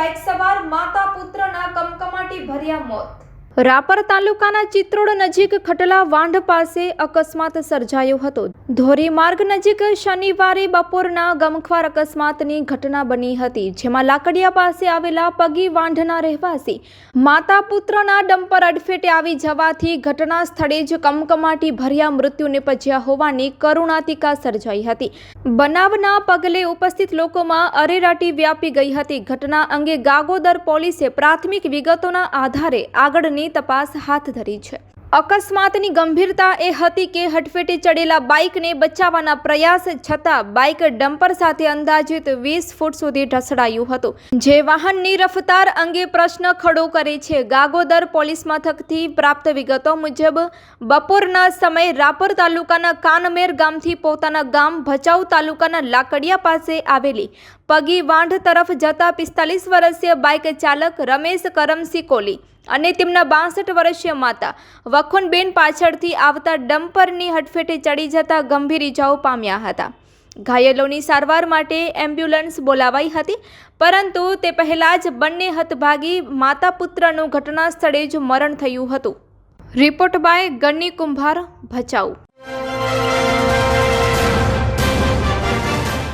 Bike સવાર માતા પુત્રના કમકમાટી ભર્યા મોત. રાપર તાલુકાના ચિત્રોડ નજીક ખટલા વાંઢ પાસે અકસ્માત સર્જાયો હતો. ધોરીમાર્ગ નજીક શનિવારે બપોરના ગમખ્વાર અકસ્માતની ઘટના બની હતી, જેમાં લાકડિયા પાસે આવેલા પગી વાંઢના રહેવાસી માતા પુત્રના ડમ્પર અડફેટે આવી જવાથી ઘટના સ્થળે જ કમકમાટી ભર્યા મૃત્યુ નિપજ્યા હોવાની કરુણાતિકા સર્જાઈ હતી. બનાવના પગલે ઉપસ્થિત લોકોમાં અરેરાટી વ્યાપી ગઈ હતી. ઘટના અંગે ગાગોદર પોલીસે પ્રાથમિક વિગતોના આધારે આગળની તપાસ હાથ ધરી છે. અકસ્માતની ગંભીરતા એ હતી કે હટફેટે ચડેલા બાઇકને બચાવવાના પ્રયાસ છતાં બાઇક ડમ્પર સાથે અંદાજિત વીસ ફૂટ સુધી ઢસડાયું હતું. જે વાહનની રફતાર અંગે પ્રશ્ન ખડો કરે છે. ગાગોદર પોલીસ મથકથી પ્રાપ્ત વિગતો મુજબ, બપોરના સમયે રાપર તાલુકાના કાનમેર ગામથી પોતાના ગામ ભચાઉ તાલુકાના લાકડિયા પાસે આવેલી પગી વાંઢ તરફ જતા પિસ્તાલીસ વર્ષીય બાઇક ચાલક રમેશ કરમસિંહ કોલી અને તેમના બાસઠ વર્ષીય માતા વખુનબેન પાછળથી આવતા ડમ્પરની હટફેટે ચડી જતા ગંભીર ઇજાઓ પામ્યા હતા. ઘાયલોની સારવાર માટે એમ્બ્યુલન્સ બોલાવાઈ હતી, પરંતુ તે પહેલાં જ બંને હતભાગી માતા પુત્રનું ઘટના સ્થળે જ મરણ થયું હતું. રિપોર્ટ બાય ગન્ની કુંભાર, ભચાઉ.